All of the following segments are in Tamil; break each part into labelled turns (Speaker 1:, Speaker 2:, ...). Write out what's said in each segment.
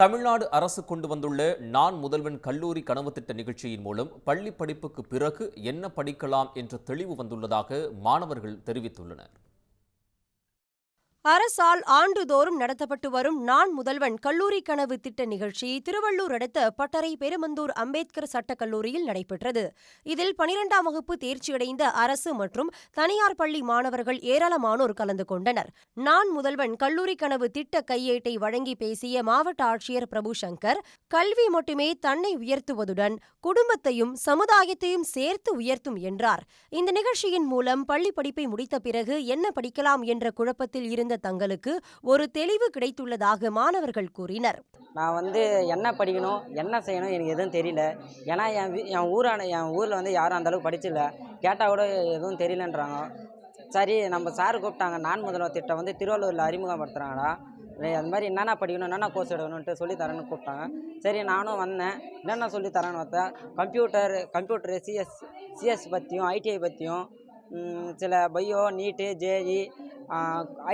Speaker 1: தமிழ்நாடு அரசு கொண்டு வந்துள்ள நான் முதல்வன் கல்லூரி கனவு திட்ட நிகழ்ச்சியின் மூலம் பள்ளி படிப்புக்கு பிறகு என்ன படிக்கலாம் என்ற தெளிவு வந்துள்ளதாக மாணவர்கள் தெரிவித்துள்ளனர்.
Speaker 2: அரசால் ஆண்டுதோறும் நடத்தப்பட்டு வரும் நான் முதல்வன் கல்லூரி கனவு திட்ட நிகழ்ச்சி திருவள்ளூர் அடுத்த பட்டறை பெருமந்தூர் அம்பேத்கர் சட்டக் கல்லூரியில் நடைபெற்றது. இதில் பனிரெண்டாம் வகுப்பு தேர்ச்சியடைந்த அரசு மற்றும் தனியார் பள்ளி மாணவர்கள் ஏராளமானோர் கலந்து கொண்டனர். நான் முதல்வன் கல்லூரி கனவு திட்ட கையேட்டை வழங்கி பேசிய மாவட்ட ஆட்சியர் பிரபு சங்கர் கல்வி மட்டுமே தன்னை உயர்த்துவதுடன் குடும்பத்தையும் சமுதாயத்தையும் சேர்த்து உயர்த்தும் என்றார். இந்த நிகழ்ச்சியின் மூலம் பள்ளி படிப்பை முடித்த பிறகு என்ன படிக்கலாம் என்ற குழப்பத்தில் இருந்து தங்களுக்கு ஒரு தெளிவு கிடைத்துள்ளதாக மாணவர்கள் கூறினர்.
Speaker 3: நான் வந்து என்ன படிக்கணும் என்ன செய்யணும் எனக்கு எதுவும் தெரியல. ஏன்னா என் வீ என் ஊரான என் ஊரில் வந்து யாரும் அந்தளவுக்கு படிச்சில்ல. கேட்டால் கூட எதுவும் தெரியலன்றாங்க. சரி நம்ம சார் கூப்பிட்டாங்க. நான் முதல்வர் திட்டம் வந்து திருவள்ளூரில் அறிமுகப்படுத்துகிறாங்களா அது மாதிரி என்னென்ன படிக்கணும் என்னென்ன கோர்ஸ் எடுக்கணுன்ட்டு சொல்லி தரேன்னு கூப்பிட்டாங்க. சரி நானும் வந்தேன். என்னென்ன சொல்லி தரேன்னு பார்த்தா கம்ப்யூட்டர் கம்ப்யூட்டர் சிஎஸ் சிஎஸ் பற்றியும் ஐடிஐ பற்றியும் சில bio NEET JEE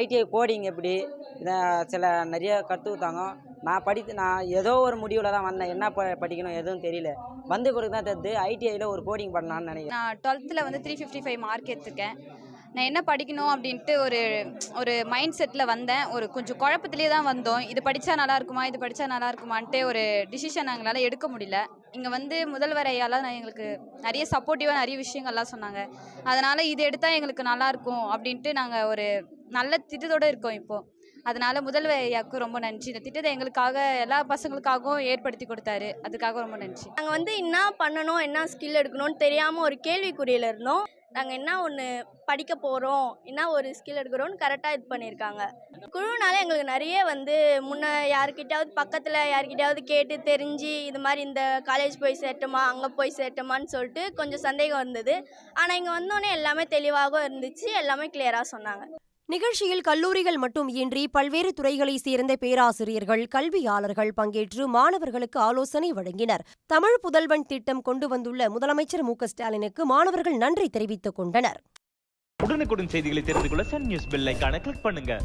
Speaker 3: ITI coding எப்படி? இதை சில நிறைய கற்றுத்தாங்க நான் படித்து நான் ஏதோ ஒரு முடிவில் தான் வந்தேன். என்ன ப படிக்கணும் எதுவும் தெரியல. வந்த பிறகு தான் தெரிஞ்சு ஐடிஐயில் ஒரு கோடிங் பண்ணலான்னு நினைக்கிறேன்.
Speaker 4: நான் டுவெல்த்தில் வந்து த்ரீ ஃபிஃப்டி ஃபைவ் மார்க் எடுத்துருக்கேன். நான் என்ன படிக்கணும் அப்படின்ட்டு ஒரு ஒரு மைண்ட் செட்டில் வந்தேன். ஒரு கொஞ்சம் குழப்பத்திலே தான் வந்தோம். இது படித்தா நல்லா இருக்குமா? இது படித்தா நல்லா இருக்குமான்ட்டு ஒரு டிசிஷன் எங்களால் எடுக்க முடியல. இங்கே வந்து முதல்வர் ஐயாலாம் நான் எங்களுக்கு நிறைய சப்போர்ட்டிவாக நிறைய விஷயங்கள்லாம் சொன்னாங்க. அதனால் இது எடுத்தால் எங்களுக்கு நல்லாயிருக்கும் அப்படின்ட்டு நாங்கள் ஒரு நல்ல திட்டத்தோடு இருக்கோம் இப்போது அதனால முதல்வர் ஐயாவுக்கு ரொம்ப நன்றி. இந்த திட்டத்தை எங்களுக்காக எல்லா பசங்களுக்காகவும் ஏற்படுத்தி கொடுத்தாரு. அதுக்காக ரொம்ப நன்றி.
Speaker 5: நாங்கள் வந்து என்ன பண்ணணும் என்ன ஸ்கில் எடுக்கணும்னு தெரியாமல் ஒரு கேள்விக்குறியில் இருந்தோம். நாங்கள் என்ன ஒன்று படிக்க போகிறோம் என்ன ஒரு ஸ்கில் எடுக்கிறோம்னு கரெக்டாக இது பண்ணியிருக்காங்க குழுனால எங்களுக்கு நிறைய வந்து முன்ன யாருக்கிட்டையாவது பக்கத்தில் யாருக்கிட்டையாவது கேட்டு தெரிஞ்சு இது மாதிரி இந்த காலேஜ் போய் சேரட்டுமா அங்கே போய் சேரட்டுமான்னு சொல்லிட்டு கொஞ்சம் சந்தேகம் இருந்தது ஆனால் இங்கே வந்தோடனே எல்லாமே தெளிவாகவும் இருந்துச்சு எல்லாமே கிளியராக சொன்னாங்க.
Speaker 2: நிகழ்ச்சியில் கல்லூரிகள் மட்டும் இன்றி பல்வேறு துறைகளைச் சேர்ந்த பேராசிரியர்கள் கல்வியாளர்கள் பங்கேற்று மாணவர்களுக்கு ஆலோசனை வழங்கினர். தமிழ் புதல்வன் திட்டம் கொண்டு வந்துள்ள முதலமைச்சர் மு. ஸ்டாலினுக்கு மாணவர்கள் நன்றி தெரிவித்துக் கொண்டனர்.
Speaker 6: உடனுக்குடன் செய்திகளை தெரிந்து கொள்ள சன் நியூஸ் பெல்லைக்கான கிளிக் பண்ணுங்க.